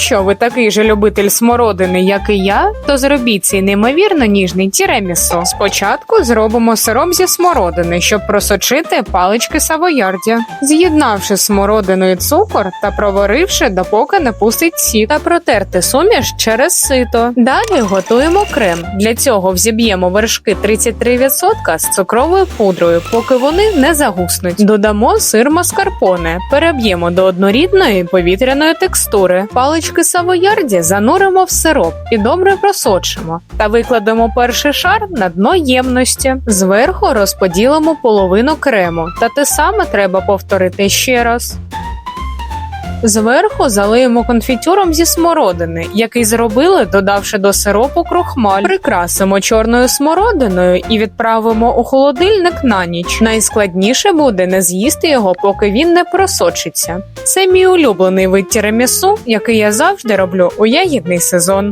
Якщо ви такий же любитель смородини, як і я, то зробіть цей неймовірно ніжний тіремісо. Спочатку зробимо сироп зі смородини, щоб просочити палички савоярді. З'єднавши смородину і цукор та проваривши, допоки не пустить сік, та протерти суміш через сито. Далі готуємо крем. Для цього взіб'ємо вершки 33% з цукровою пудрою, поки вони не загуснуть. Додамо сир маскарпоне, переб'ємо до однорідної повітряної текстури. Палички савоярді зануримо в сироп і добре просочимо. Та викладемо перший шар на дно ємності. Зверху розподілимо половину крему, та те саме треба повторити ще раз. Зверху залиємо конфітюром зі смородини, який зробили, додавши до сиропу крохмаль. Прикрасимо чорною смородиною і відправимо у холодильник на ніч. Найскладніше буде не з'їсти його, поки він не просочиться. Це мій улюблений вид тірамісу, який я завжди роблю у ягідний сезон.